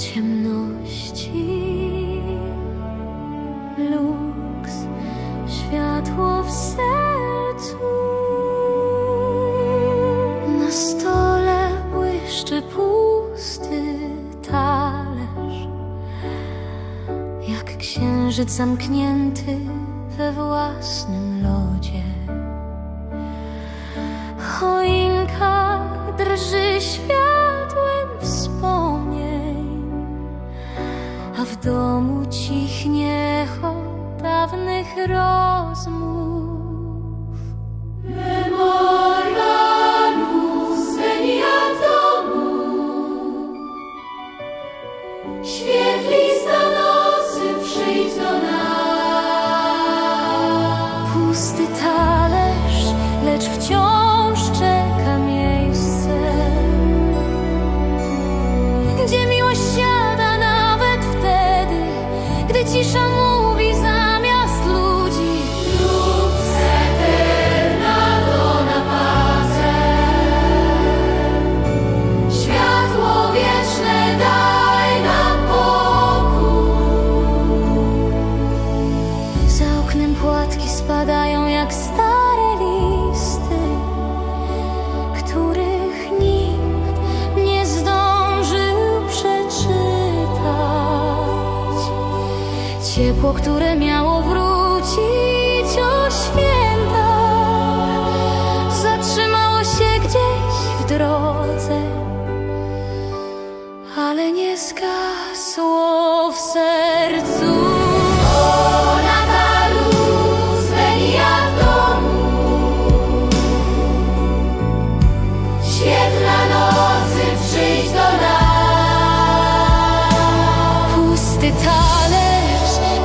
ciemności luks, światło w sercu. Na stole błyszczy pusty talerz, jak księżyc zamknięty we własnym lodzie. Choinka drży świat. W domu cichnie echo dawnych rozmów. Memorialus venia domu, świetlista nocy przyjdź do nas. Pusty talerz, lecz wciąż Ciepło, które miało wrócić o świętach, zatrzymało się gdzieś w drodze ale nie zgasło w sercu.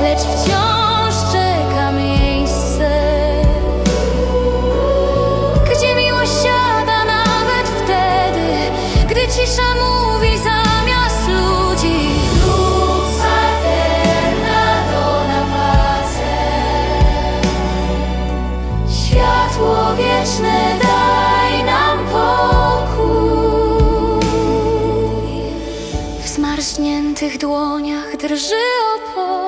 Lecz wciąż czeka miejsce, gdzie miłość siada nawet wtedy, gdy cisza mówi zamiast ludzi. Lux aeterna dona pacem. Światło wieczne daj nam pokój. W zmarzniętych dłoniach drży opowieść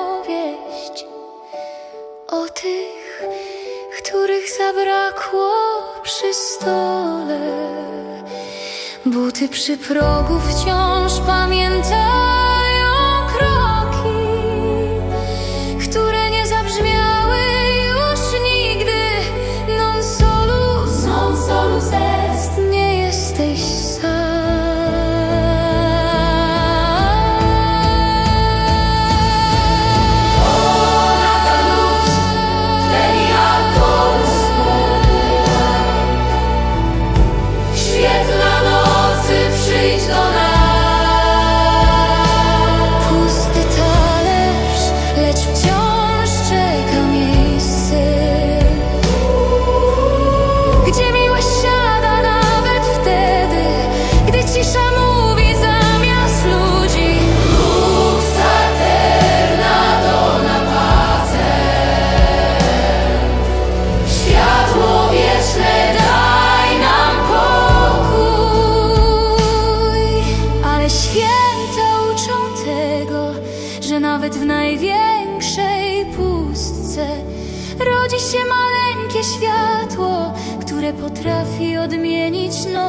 zabrakło przy stole. Buty przy progu wciąż pamiętają nawet w największej pustce rodzi się maleńkie światło, które potrafi odmienić noc.